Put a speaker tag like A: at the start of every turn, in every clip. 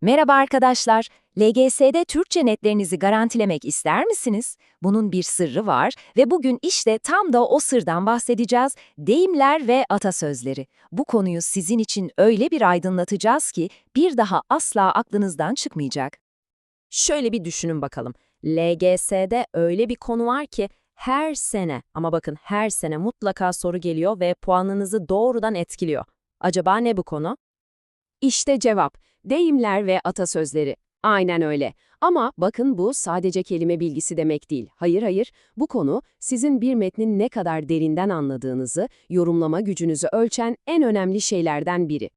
A: Merhaba arkadaşlar. LGS'de Türkçe netlerinizi garantilemek ister misiniz? Bunun bir sırrı var ve bugün işte tam da o sırdan bahsedeceğiz. Deyimler ve atasözleri. Bu konuyu sizin için öyle bir aydınlatacağız ki bir daha asla aklınızdan çıkmayacak.
B: Şöyle bir düşünün bakalım. LGS'de öyle bir konu var ki her sene ama bakın her sene mutlaka soru geliyor ve puanınızı doğrudan etkiliyor. Acaba ne bu konu? İşte cevap. Deyimler ve atasözleri. Aynen öyle. Ama bakın bu sadece kelime bilgisi demek değil. Hayır hayır, bu konu sizin bir metnin ne kadar derinden anladığınızı, yorumlama gücünüzü ölçen en önemli şeylerden biri.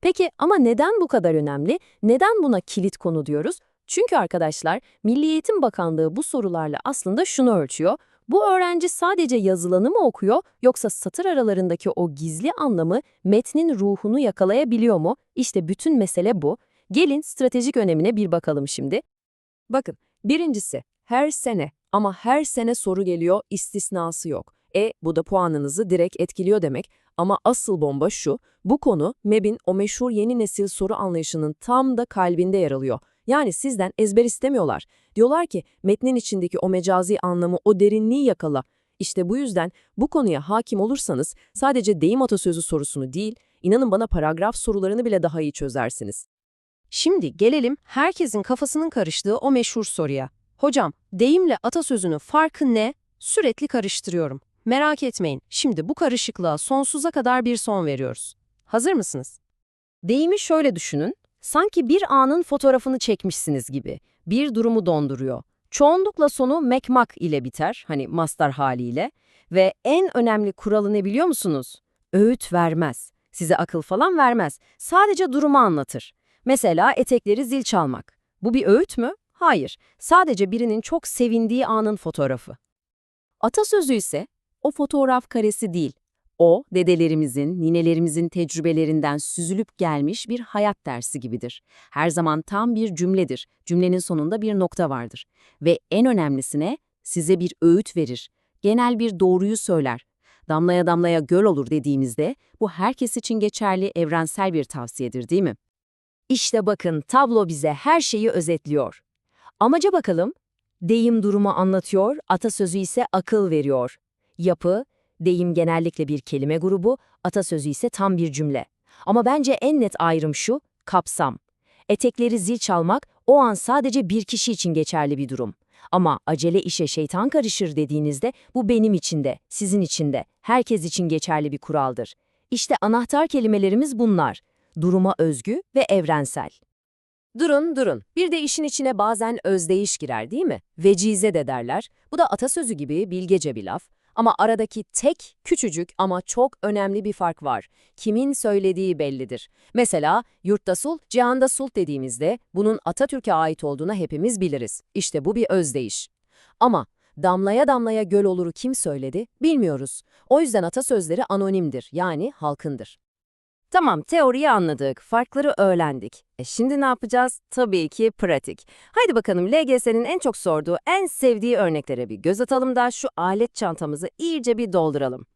B: Peki ama neden bu kadar önemli? Neden buna kilit konu diyoruz? Çünkü arkadaşlar, Milli Eğitim Bakanlığı bu sorularla aslında şunu ölçüyor. Bu öğrenci sadece yazılanı mı okuyor yoksa satır aralarındaki o gizli anlamı metnin ruhunu yakalayabiliyor mu? İşte bütün mesele bu. Gelin stratejik önemine bir bakalım şimdi. Bakın, birincisi her sene ama her sene soru geliyor, istisnası yok. E bu da puanınızı direkt etkiliyor demek. Ama asıl bomba şu, bu konu MEB'in o meşhur yeni nesil soru anlayışının tam da kalbinde yer alıyor. Yani sizden ezber istemiyorlar. Diyorlar ki metnin içindeki o mecazi anlamı, o derinliği yakala. İşte bu yüzden bu konuya hakim olursanız sadece deyim atasözü sorusunu değil, inanın bana paragraf sorularını bile daha iyi çözersiniz. Şimdi gelelim herkesin kafasının karıştığı o meşhur soruya. Hocam, deyimle atasözünün farkı ne? Sürekli karıştırıyorum. Merak etmeyin, şimdi bu karışıklığa sonsuza kadar bir son veriyoruz. Hazır mısınız? Deyimi şöyle düşünün, sanki bir anın fotoğrafını çekmişsiniz gibi. Bir durumu donduruyor. Çoğunlukla sonu mekmak ile biter, hani mastar haliyle. Ve en önemli kuralı ne biliyor musunuz? Öğüt vermez. Size akıl falan vermez. Sadece durumu anlatır. Mesela etekleri zil çalmak. Bu bir öğüt mü? Hayır. Sadece birinin çok sevindiği anın fotoğrafı. Atasözü ise o fotoğraf karesi değil. O, dedelerimizin, ninelerimizin tecrübelerinden süzülüp gelmiş bir hayat dersi gibidir. Her zaman tam bir cümledir. Cümlenin sonunda bir nokta vardır. Ve en önemlisine size bir öğüt verir. Genel bir doğruyu söyler. Damlaya damlaya göl olur dediğimizde bu herkes için geçerli evrensel bir tavsiyedir değil mi? İşte bakın tablo bize her şeyi özetliyor. Amaca bakalım. Deyim durumu anlatıyor, atasözü ise akıl veriyor. Yapı, deyim genellikle bir kelime grubu, atasözü ise tam bir cümle. Ama bence en net ayrım şu, kapsam. Etekleri zil çalmak o an sadece bir kişi için geçerli bir durum. Ama acele işe şeytan karışır dediğinizde bu benim için de, sizin için de, herkes için geçerli bir kuraldır. İşte anahtar kelimelerimiz bunlar. Duruma özgü ve evrensel. Durun, durun. Bir de işin içine bazen özdeyiş girer değil mi? Vecize de derler. Bu da atasözü gibi bilgece bir laf. Ama aradaki tek, küçücük ama çok önemli bir fark var. Kimin söylediği bellidir. Mesela yurtta sulh, cihanda sulh dediğimizde bunun Atatürk'e ait olduğuna hepimiz biliriz. İşte bu bir özdeyiş. Ama damlaya damlaya göl oluru kim söyledi bilmiyoruz. O yüzden atasözleri anonimdir yani halkındır. Tamam, teoriyi anladık, farkları öğrendik. E şimdi ne yapacağız? Tabii ki pratik. Haydi bakalım LGS'nin en çok sorduğu, en sevdiği örneklere bir göz atalım da şu alet çantamızı iyice bir dolduralım.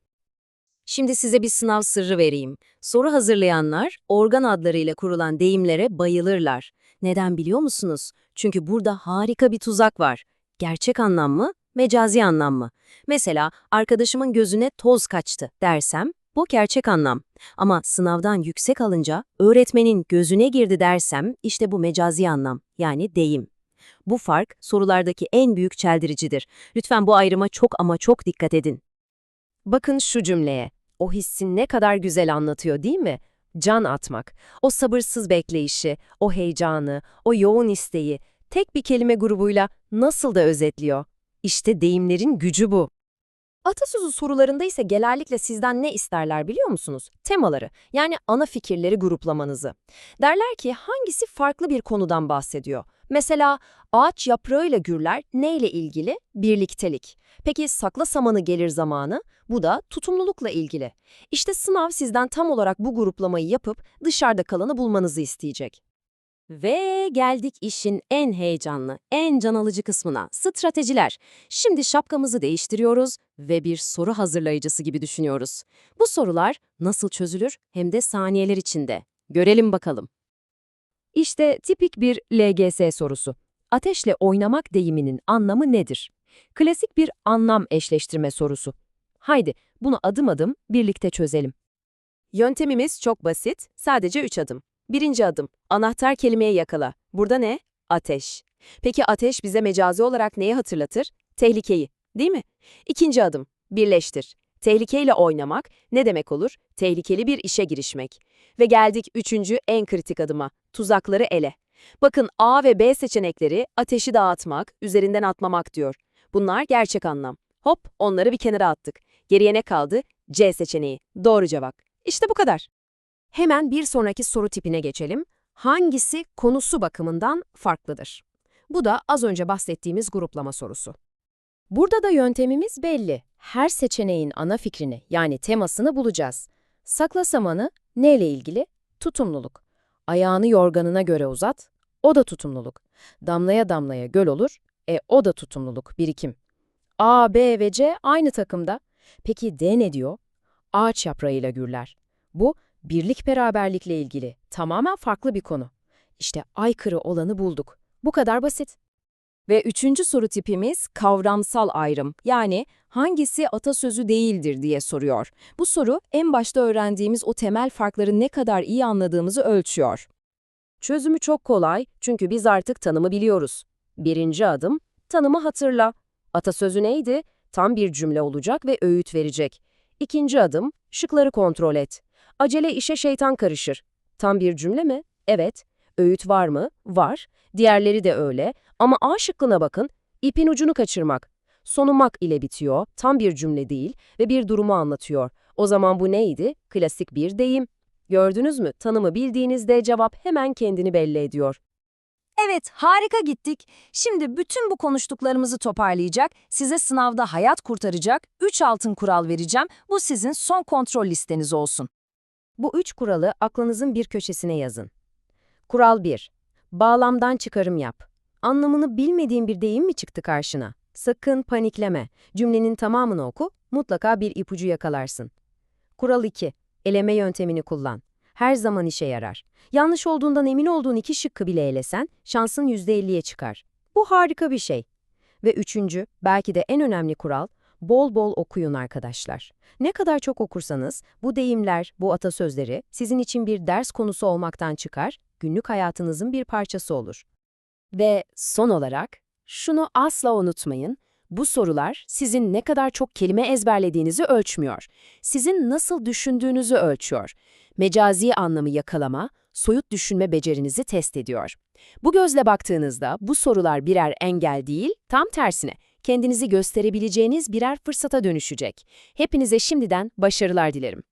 B: Şimdi size bir sınav sırrı vereyim. Soru hazırlayanlar organ adlarıyla kurulan deyimlere bayılırlar. Neden biliyor musunuz? Çünkü burada harika bir tuzak var. Gerçek anlam mı, mecazi anlam mı? Mesela arkadaşımın gözüne toz kaçtı dersem bu gerçek anlam. Ama sınavdan yüksek alınca öğretmenin gözüne girdi dersem işte bu mecazi anlam yani deyim. Bu fark sorulardaki en büyük çeldiricidir. Lütfen bu ayrıma çok ama çok dikkat edin. Bakın şu cümleye. O hissin ne kadar güzel anlatıyor değil mi? Can atmak, o sabırsız bekleyişi, o heyecanı, o yoğun isteği tek bir kelime grubuyla nasıl da özetliyor. İşte deyimlerin gücü bu. Atasözü sorularında ise genellikle sizden ne isterler biliyor musunuz? Temaları, yani ana fikirleri gruplamanızı. Derler ki hangisi farklı bir konudan bahsediyor? Mesela ağaç yaprağıyla gürler neyle ilgili? Birliktelik. Peki sakla samanı gelir zamanı? Bu da tutumlulukla ilgili. İşte sınav sizden tam olarak bu gruplamayı yapıp dışarıda kalanı bulmanızı isteyecek. Ve geldik işin en heyecanlı, en can alıcı kısmına, stratejiler. Şimdi şapkamızı değiştiriyoruz ve bir soru hazırlayıcısı gibi düşünüyoruz. Bu sorular nasıl çözülür hem de saniyeler içinde. Görelim bakalım.
A: İşte tipik bir LGS sorusu. Ateşle oynamak deyiminin anlamı nedir? Klasik bir anlam eşleştirme sorusu. Haydi bunu adım adım birlikte çözelim.
B: Yöntemimiz çok basit, sadece 3 adım. Birinci adım, anahtar kelimeyi yakala. Burada ne? Ateş. Peki ateş bize mecazi olarak neyi hatırlatır? Tehlikeyi, değil mi? İkinci adım, birleştir. Tehlikeyle oynamak ne demek olur? Tehlikeli bir işe girişmek. Ve geldik üçüncü en kritik adıma, tuzakları ele. Bakın A ve B seçenekleri ateşi dağıtmak, üzerinden atmamak diyor. Bunlar gerçek anlam. Hop, onları bir kenara attık. Geriye ne kaldı? C seçeneği. Doğru cevap. İşte bu kadar. Hemen bir sonraki soru tipine geçelim. Hangisi konusu bakımından farklıdır? Bu da az önce bahsettiğimiz gruplama sorusu.
A: Burada da yöntemimiz belli. Her seçeneğin ana fikrini yani temasını bulacağız. Sakla samanı neyle ilgili? Tutumluluk. Ayağını yorganına göre uzat, o da tutumluluk. Damlaya damlaya göl olur, e o da tutumluluk, birikim. A, B ve C aynı takımda. Peki D ne diyor? Ağaç yaprağıyla gürler. Bu, birlik beraberlikle ilgili tamamen farklı bir konu. İşte aykırı olanı bulduk. Bu kadar basit. Ve üçüncü soru tipimiz kavramsal ayrım. Yani hangisi atasözü değildir diye soruyor. Bu soru en başta öğrendiğimiz o temel farkları ne kadar iyi anladığımızı ölçüyor. Çözümü çok kolay çünkü biz artık tanımı biliyoruz. Birinci adım, tanımı hatırla. Atasözü neydi? Tam bir cümle olacak ve öğüt verecek. İkinci adım, şıkları kontrol et. Acele işe şeytan karışır. Tam bir cümle mi? Evet. Öğüt var mı? Var. Diğerleri de öyle. Ama A şıkkına bakın. İpin ucunu kaçırmak. Sonumak ile bitiyor. Tam bir cümle değil ve bir durumu anlatıyor. O zaman bu neydi? Klasik bir deyim. Gördünüz mü? Tanımı bildiğinizde cevap hemen kendini belli ediyor.
C: Evet, harika gittik. Şimdi bütün bu konuştuklarımızı toparlayacak, size sınavda hayat kurtaracak 3 altın kural vereceğim. Bu sizin son kontrol listeniz olsun.
A: Bu üç kuralı aklınızın bir köşesine yazın. Kural 1. Bağlamdan çıkarım yap. Anlamını bilmediğin bir deyim mi çıktı karşına? Sakın panikleme. Cümlenin tamamını oku, mutlaka bir ipucu yakalarsın. Kural 2. Eleme yöntemini kullan. Her zaman işe yarar. Yanlış olduğundan emin olduğun iki şıkkı bile elesen, şansın %50'ye çıkar. Bu harika bir şey. Ve üçüncü, belki de en önemli kural, bol bol okuyun arkadaşlar. Ne kadar çok okursanız, bu deyimler, bu atasözleri sizin için bir ders konusu olmaktan çıkar, günlük hayatınızın bir parçası olur. Ve son olarak, şunu asla unutmayın, bu sorular sizin ne kadar çok kelime ezberlediğinizi ölçmüyor. Sizin nasıl düşündüğünüzü ölçüyor. Mecazi anlamı yakalama, soyut düşünme becerinizi test ediyor. Bu gözle baktığınızda bu sorular birer engel değil, tam tersine kendinizi gösterebileceğiniz birer fırsata dönüşecek. Hepinize şimdiden başarılar dilerim.